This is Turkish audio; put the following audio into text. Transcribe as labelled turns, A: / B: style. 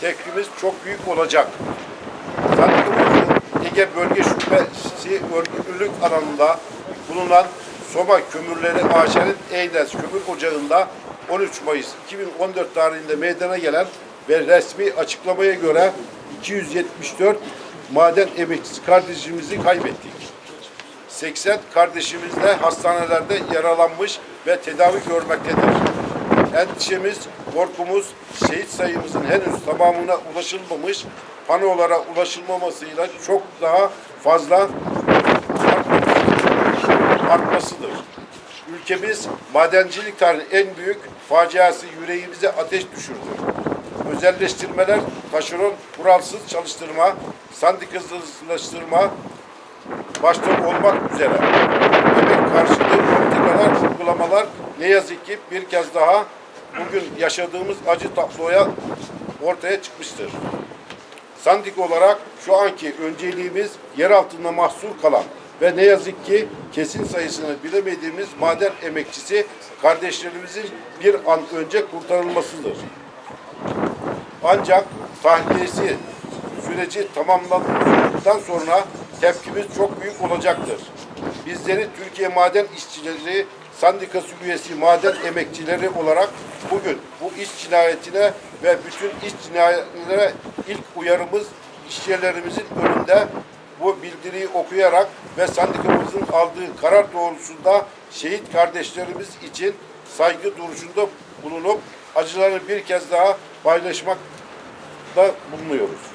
A: Teklifimiz çok büyük olacak. Ege Bölge Şubesi örgütlülük alanında bulunan Soma Kömürleri AŞ'nin Eynes Kömür Ocağı'nda 13 Mayıs 2014 tarihinde meydana gelen ve resmi açıklamaya göre 274 maden emekçisi kardeşimizi kaybettik. 80 kardeşimiz de hastanelerde yaralanmış ve tedavi görmektedir. Endişemiz, korkumuz şehit sayımızın henüz tamamına ulaşılmamış, panolara ulaşılmamasıyla çok daha fazla artmasıdır. Ülkemiz madencilik tarihinin en büyük faciası yüreğimize ateş düşürdü. Özelleştirmeler, taşeron, kuralsız çalıştırma, sandikasızlaştırma, başta olmak üzere emek karşılığı politikalar, uygulamalar ne yazık ki bir kez daha bugün yaşadığımız acı tabloya ortaya çıkmıştır. Sandik olarak şu anki önceliğimiz yer altında mahsur kalan ve ne yazık ki kesin sayısını bilemediğimiz maden emekçisi kardeşlerimizin bir an önce kurtarılmasıdır. Ancak tahliyesi süreci tamamlandıktan sonra tepkimiz çok büyük olacaktır. Bizleri Türkiye Maden İşçileri Sendikası üyesi maden emekçileri olarak bugün bu iş cinayetine ve bütün iş cinayetlere ilk uyarımız işyerlerimizin önünde bu bildiriyi okuyarak ve sendikamızın aldığı karar doğrultusunda şehit kardeşlerimiz için saygı duruşunda bulunup acılarını bir kez daha paylaşmakta bulunuyoruz.